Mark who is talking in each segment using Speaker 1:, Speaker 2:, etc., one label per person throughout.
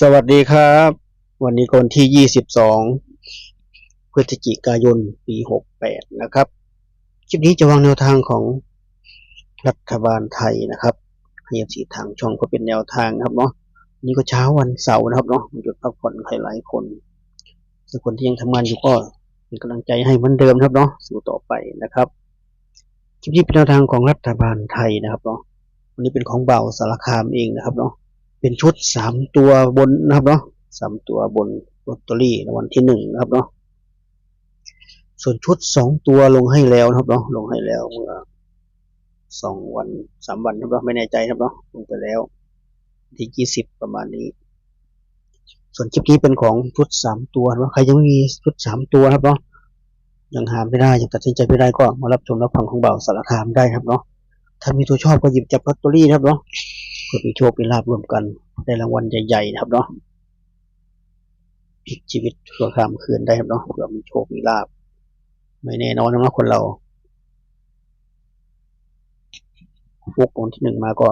Speaker 1: สวัสดีครับ วันนี้คนที่ 22 พฤศจิกายน ปี 68 นะครับ คลิปนี้จะวางแนวทางของรัฐบาลไทยนะครับให้ยสีทางช่องก็เป็นแนวทางนะครับเนาะนี่ก็เช้าวันเสาร์นะครับเนาะหยุดพักผ่อนใครหลายคนส่วนคนที่ยังทำงานอยู่ก็เป็นกำลังใจให้เหมือนเดิมครับเนาะสู้ต่อไปนะครับ คลิปนี้เป็นแนวทางของรัฐบาลไทยนะครับเนาะวันนี้เป็นของเบาสารคามเองนะครับเนาะเป็นชุดสามตัวบนนะครับเนาะสามตัวบนลอตเตอรี่วัลที่หนึ่งนะครับเนาะส่วนชุดสองตัวลงให้แล้วนะครับเนาะลงให้แล้วเมื่อสองวันสามวันนะครับเนาะไม่แน่ใจนะครับเนาะลงไปแล้วที่ยี่สิบประมาณนี้ ส่วนคลิปนี้เป็นของชุดสามตัวนะใครยังไม่มีชุดสามตัวนะครับเนาะ ยังหาไม่ได้ยังตัดสินใจไม่ได้ก็มารับชมรับฟังของเบาสารคามได้ครับเนาะถ้ามีตัวชอบก็หยิบจับลอตเตอรี่นะครับเนาะเพื่อมีโชคมีลาบรวมกันได้รางวัลใหญ่ๆนะครับเนาะพลิกชีวิตชั่วข้ามคืนได้ครับเนาะเพื่อมีโชคมีลาบไม่แน่นอนนะคนเราฟุกคนที่หนึ่งมาก็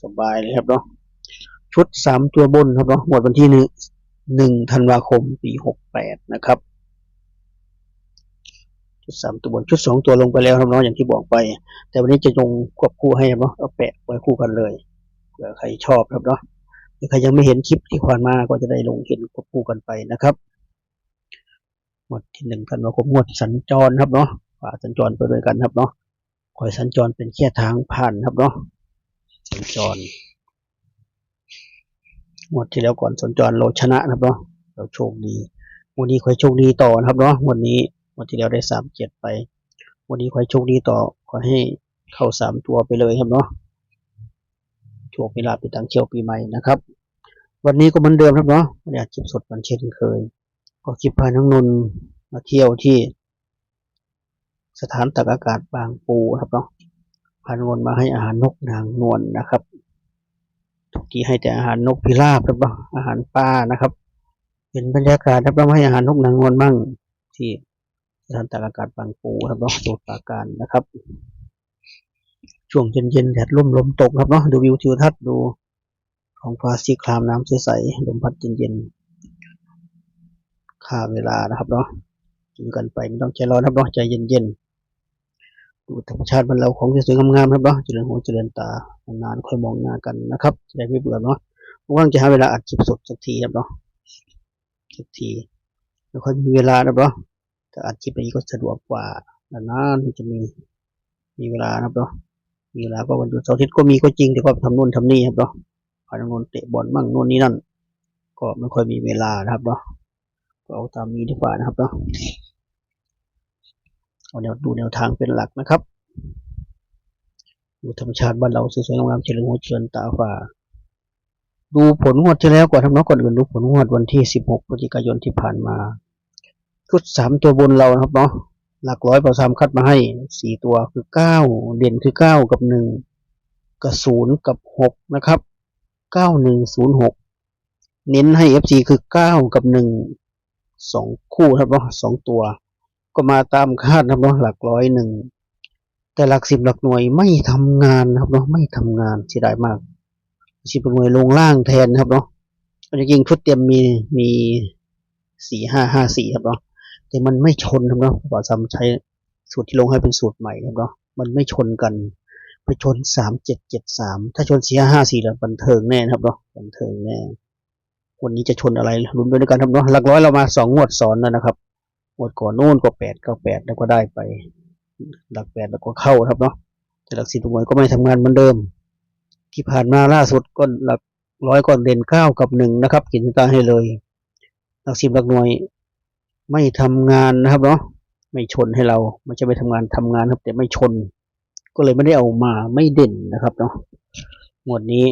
Speaker 1: สบายเลยครับเนาะชุดสามตัวบนครับเนาะหมดวันที่หนึ่งหนึ่งธันวาคมปีหกแปดนะครับ ชุดสามตัวบนชุดสองตัวลงไปแล้วครับเนาะอย่างที่บอกไป แต่วันนี้จะลงควบคู่ให้เนาะเอาแปะไว้คู่กันเลยเผื่อใครชอบครับเนาะหรือใครยังไม่เห็นคลิปที่ผ่านมาก็จะได้ลงเห็นควบคู่กันไปนะครับหมวดที่หนึ่งธันวาคมงวดสัญจรครับเนาะฝ่าสัญจรไปด้วยกันครับเนาะคอยสัญจรเป็นแค่ทางผ่านครับเนาะสัญจรงวดที่แล้วก่อนสัญจรเราชนะครับเนาะเราโชคดีวันนี้คอยโชคดีต่อนะครับเนาะวันนี้ วันที่แล้วได้สามเจ็ดไป วันนี้คอยโชคดีต่อขอให้เข้าสามตัวไปเลยครับเนาะโชคมีลาไปตั้งเที่ยวปีใหม่นะครับ วันนี้ก็เหมือนเดิมครับเนาะไม่ได้อัดคลิปสดวันเช่นเคย ก็คลิปพาน้องนนมาเที่ยวที่ สถานตักอากาศบางปูครับเนาะพาน้องนมาให้อาหารนกนางนวลนะครับ ทุกที่ให้แต่อาหารนกพิราบครับเนาะอาหารปลานะครับ เป็นบรรยากาศครับเราให้อาหารนกนางนวลบ้างที่ สถานตักอากาศบางปูครับเนาะสมุทรปราการนะครับ ช่วงเย็นๆแดดร่มลมตกครับเนาะดูวิวทิวทัศน์ดูของฟ้าสีครามน้ำใสๆลมพัดเย็นๆค่าเวลานะครับเนาะกินกันไปไม่ต้องใจร้อนครับเนาะใจเย็นๆดูธรรมชาติมันเราของสวยๆงามๆครับเนาะเจริญหูเจริญตานานๆค่อยมองหน้ากันนะครับจะได้ไม่เบื่อเนาะว่างจะหาเวลาอัดคลิปสดสักทีครับเนาะสักทีแล้วค่อยมีเวลาครับเนาะ แต่อัดคลิปนี้ก็สะดวกกว่านานๆจะมีมีเวลานะครับเนาะมีเวลาก็วันหยุดเสาร์อาทิตย์ก็มีก็จริงแต่ก็ทำนู่นทำนี่ครับเนาะพาน้องนนเตะบอลมั่งนู่นนี่นั่น ก็ไม่ค่อยมีเวลานะครับเนาะก็เอาตามนี้ดีกว่านะครับเนาะเอาแนวดูแนวทางเป็นหลักนะครับดูธรรมชาติบ้านเราสวยๆงามๆเฉลิมหัวเชิญตาฝ่าดูผลงวดที่แล้วก่อนทำเนาะก่อนอื่นดูผลงวดวันที่ 16พฤศจิกายนที่ผ่านมา ชุดสามตัวบนเรานะครับเนาะหลักร้อยประสามคัดมาให้สี่ตัวคือเก้าเด่นคือเก้ากับหนึ่งกับศูนย์กับหกนะครับเก้าหนึ่งศูนย์หกเน้นให้ FC คือเก้ากับหนึ่งสองคู่ครับเนาะสองตัว ก็มาตามคาดครับเนาะหลักร้อยหนึ่งแต่หลักสิบหลักหน่วยไม่ทำงานครับเนาะไม่ทำงานเสียดายมากสิบหน่วยลงล่างแทนครับเนาะจริงๆชุดเตรียมมีมีสี่ห้าห้าสี่ครับเนาะ แต่มันไม่ชนครับเนาะบอซัมใช้สูตรที่ลงให้เป็นสูตรใหม่ครับเนาะมันไม่ชนกัน ไปชนสามเจ็ดเจ็ดสามถ้าชนสี่ห้าสี่แล้วบันเทิงแน่ครับเนาะบันเทิงแน่วันนี้จะชนอะไรลุ้นไปด้วยกันครับเนาะหลักร้อยเรามาสองงวดซ้อนแล้วนะครับงวดก่อนโน่นก็แปดก็แปดแล้วก็ได้ไป หลักแปดแล้วก็เข้าครับเนาะแต่หลักสิบหน่วยก็ไม่ทำงานเหมือนเดิม ที่ผ่านมาล่าสุดก็หลักร้อยก็เด่นเก้ากับหนึ่งนะครับขีดเส้นใต้ให้เลย หลักสิบหลักหน่วย ไม่ทำงานนะครับเนาะไม่ชนให้เราไม่ใช่ไปทำงานทำงานครับ แต่ไม่ชน ก็เลยไม่ได้เอามาไม่เด่นนะครับเนาะงวดนี้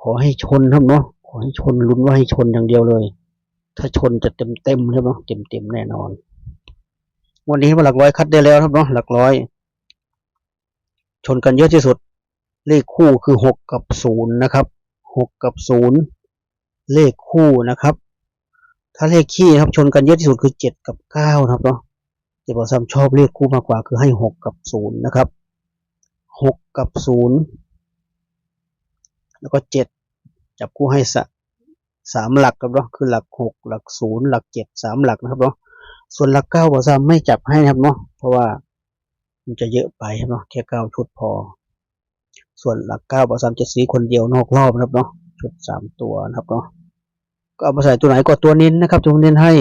Speaker 1: ขอให้ชนครับเนาะขอให้ชนลุ้นว่าให้ชนอย่างเดียวเลย ถ้าชนจะเต็มเต็มใช่ไหมเต็มเต็มแน่นอนงวันนี้มาหลักร้อยคัดได้แล้วครับเนาะหลักร้อย ชนกันเยอะที่สุด เลขคู่คือหกกับศูนย์นะครับหกกับศูนย์เลขคู่นะครับ ถ้าเลขขี้นะครับชนกันเยอะที่สุดคือเจ็ดกับเก้านะครับเนาะเจ็บอซ้ำชอบเลขคู่มากกว่าคือให้หกกับศูนย์นะครับหกกับศูนย์แล้วก็เจ็ดจับคู่ให้สะสามหลักครับเนาะคือหลักหกหลักศูนย์หลักเจ็ดสามหลักนะครับเนาะส่วนหลักเก้าบอซ้ำไม่จับให้นะครับเนาะเพราะว่ามันจะเยอะไปครับเนาะแค่เก้าชุดพอ ส่วนหลักเก้าบอซ้ำจะสีคนเดียวนอกรอบนะครับเนาะชุดสามตัวนะครับเนาะ ก็เอามาใส่ตัวไหนก็ตัวเน้นนะครับตัวเน้นให้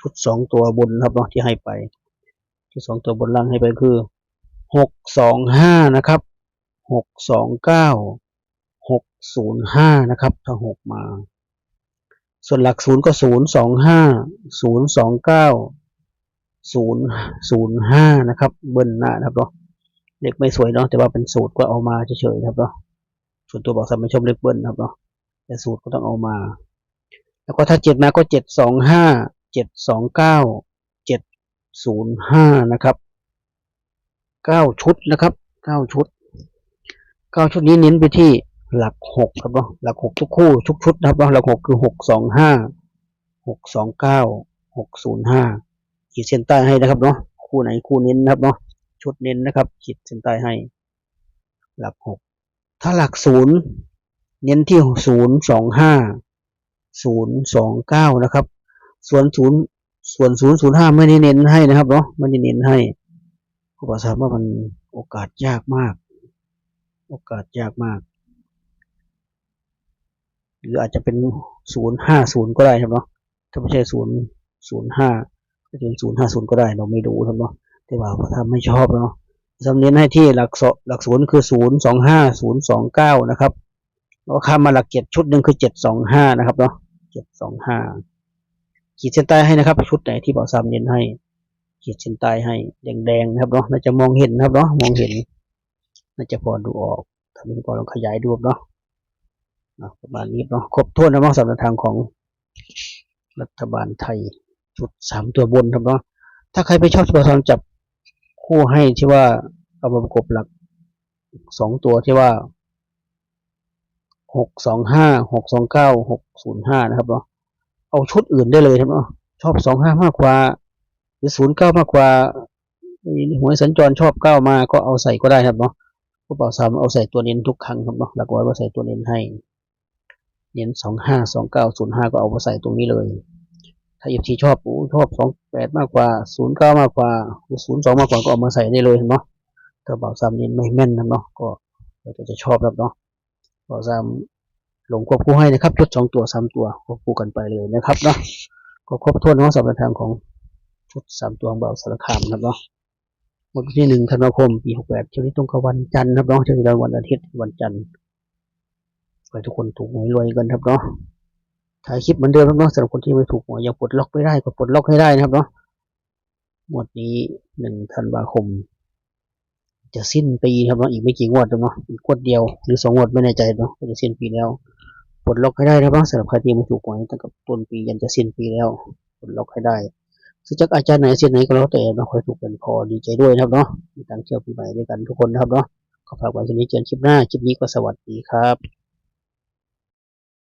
Speaker 1: ชุดสองตัวบนนะครับเนาะที่ให้ไป ชุดสองตัวบนล่างให้ไปคือหกสองห้านะครับหกสองเก้าหกศูนย์ห้านะครับ ถ้าหกมา ส่วนหลักศูนย์ก็ศูนย์สองห้าศูนย์สองเก้าศูนย์ศูนย์ห้านะครับเบิ้ลหน้านะครับเนาะเลขไม่สวยเนาะแต่ว่าเป็นสูตรก็เอามาเฉยๆครับเนาะส่วนตัวบอกสามไม่ชอบเลขเบิ้ลนะครับเนาะแต่สูตรก็ต้องเอามา แล้วก็ถ้าเจ็ดมาก็เจ็ดสองห้าเจ็ดสองเก้าเจ็ดศูนย์ห้านะครับเก้าชุดนะครับเก้าชุดเก้าชุดนี้เน้นไปที่หลักหกครับเนาะหลักหกทุกคู่ทุกชุดนะครับเนาะหลักหกคือหกสองห้าหกสองเก้าหกศูนย์ห้าขีดเส้นใต้ให้นะครับเนาะคู่ไหนคู่เน้นนะครับเนาะชุดเน้นนะครับ ขีดเส้นใต้ให้ หลักหกถ้าหลักศูนย์เน้นที่ศูนย์สองห้า ศูนย์สองเก้านะครับ ส่วนศูนย์ส่วนศูนย์ศูนย์ห้าไม่ได้เน้นให้นะครับเนาะไม่ได้เน้นให้ผู้ประสานว่ามันโอกาสยากมาก โอกาสยากมาก หรืออาจจะเป็นศูนย์ห้าศูนย์ก็ได้ครับเนาะถ้าไม่ใช่ศูนย์ศูนย์ห้าจะเป็นศูนย์ห้าศูนย์ก็ได้เราไม่ดูครับเนาะแต่ว่าถ้าไม่ชอบเนาะจำเน้นให้ที่หลักสหลักศูนย์คือศูนย์สองห้าศูนย์สองเก้านะครับแล้วข้ามมาหลักเจ็ดชุดหนึ่งคือเจ็ดสองห้านะครับเนาะ เจ็ดสองห้าขีดเส้นใต้ให้นะครับ ชุดไหนที่บอกซ้ำเน้นให้ ขีดเส้นใต้ให้แดงๆนะครับเนาะน่าจะมองเห็นนะครับเนาะมองเห็นน่าจะพอดูออกถ้าไม่พอลองขยายดูเนาะเนาะประมาณนี้เนาะครบถ้วนนะเนาะสำหรับทางของรัฐบาลไทยชุดสามตัวบนครับเนาะถ้าใครไปชอบตัวทอนจับคู่ให้ที่ว่าเอามาประกบหลักสองตัวที่ว่า หกสองห้าหกสองเก้าหกศูนย์ห้านะครับเนาะเอาชุดอื่นได้เลยครับเนาะชอบสองห้ามากกว่า หรือศูนย์เก้ามากกว่าหวยสัญจรชอบเก้ามาก็เอาใส่ก็ได้ครับเนาะผู้เป่าสามเอาใส่ตัวเน้นทุกครั้งครับเนาะหลักไว้ว่าใส่ตัวเน้นให้ เน้นสองห้าสองเก้าศูนย์ห้าก็เอามาใส่ตรงนี้เลย ถ้าเอฟซีชอบโอ้ชอบสองแปดมากกว่าศูนย์เก้ามากกว่าหรือศูนย์สองมากกว่าก็เอามาใส่ได้เลยเนาะถ้าเป่าสามเน้นไม่แม่นนะเนาะก็เราจะชอบครับเนาะ เป่าสามลงควบคู่ให้นะครับชุดสองตัวสามตัวควบคู่กันไปเลยนะครับเนาะก็ครบถ้วนเนาะสำหรับทางของชุดสามตัวของเบาสารคามนะครับเนาะวันที่หนึ่งธันวาคมปีหกแปดช่วงนี้ตรงกับวันจันทร์นะครับเนาะช่วงนี้เราวันอาทิตย์วันจันทร์ขอให้ทุกคนถูกหวยรวยกันครับเนาะถ่ายคลิปเหมือนเดิมครับเนาะสำหรับคนที่ไม่ถูกหวยอยังปลดล็อกไม่ได้ก็ปลดล็อกให้ได้นะครับเนาะงวดนี้หนึ่งธันวาคม จะสิ้นปีครับเนาะอีกไม่กี่งวดแล้วเนาะอีกงวดเดียวหรือสองงวดไม่แน่ใจเนาะจะสิ้นปีแล้วปลดล็อกให้ได้นะครับสำหรับใครที่ไม่ถูกหวยตั้งแต่ต้นปียันจะสิ้นปีแล้วปลดล็อกให้ได้ซึ่งจากอาจารย์ไหนเส้นไหนก็แล้วแต่เนะคอยถูกกันพอดีใจด้วยนะครับเนาะมีทางเที่ยวปีใหม่ด้วยกันทุกคนนะครับเนาะขอฝากไว้ที่นี้เจอกันคลิปหน้าคลิปนี้ก็สวัสดีครับ